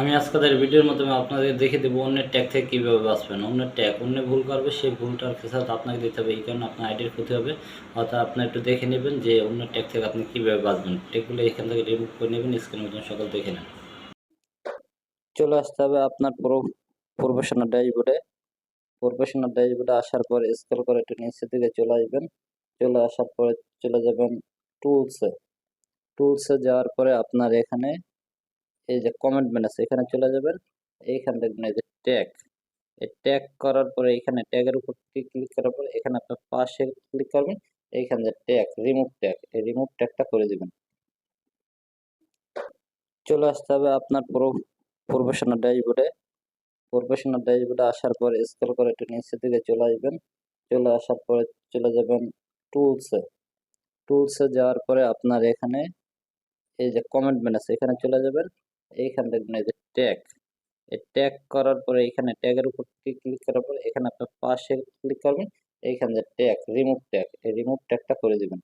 আমি আজকের ভিডিওর মাধ্যমে আপনাদের দেখে দেবো অন্যের ট্যাগ থেকে কীভাবে বাঁচবেন। অন্যের ট্যাগ অন্য ভুল করবে, সেই ভুলটার ফেসাদ আপনাকে দিতে হবে। এই কারণে আপনার আইডির ক্ষতি হবে। অর্থাৎ আপনি একটু দেখে নেবেন যে অন্য ট্যাগ থেকে আপনি কীভাবে বাঁচবেন। ট্যাগগুলো এখান থেকে রিমুভ করে নেবেন স্ক্রিনের মধ্যে সকল দেখে নেন। চলে আসতে হবে আপনার পুরো প্রফেশনাল ড্যাশবোর্ডে প্রফেশনাল ড্যাশবোর্ডে আসার পরে স্ক্রল করে একটু নিচের দিকে চলে আসবেন। চলে আসার পরে চলে যাবেন টুলসে টুলসে যাওয়ার পরে আপনার এখানে এই যে কমেন্ট আছে, এখানে চলে যাবেন। এইখান দেখবেন এই যে ট্যাগ এই ট্যাগ করার পরে এখানে ট্যাগের উপর ক্লিক করার পরে এখানে আপনার পাশে ক্লিক করবেন, এইখানে যে ট্যাগ রিমুভ ট্যাগ এই রিমুভ ট্যাগটা করে দিবেন। চলে আসতে হবে আপনার পুরো প্রফেশনাল ড্যাশবোর্ডে প্রফেশনাল ড্যাশবোর্ডে আসার পরে স্ক্রল করে একটু নিচের দিকে চলে আসবেন। চলে আসার পরে চলে যাবেন টুলসে টুলসে যাওয়ার পরে আপনার এখানে এই যে কমেন্ট আছে, এখানে চলে যাবেন। এইখান দেখবেন এই যে ট্যাগ এই ট্যাগ করার পরে এখানে ট্যাগের উপর ক্লিক করার পরে এখানে আপনার পাশে ক্লিক করবেন, এইখান যে ট্যাগ রিমুভ ট্যাগ এই রিমুভ ট্যাগটা করে দিবেন।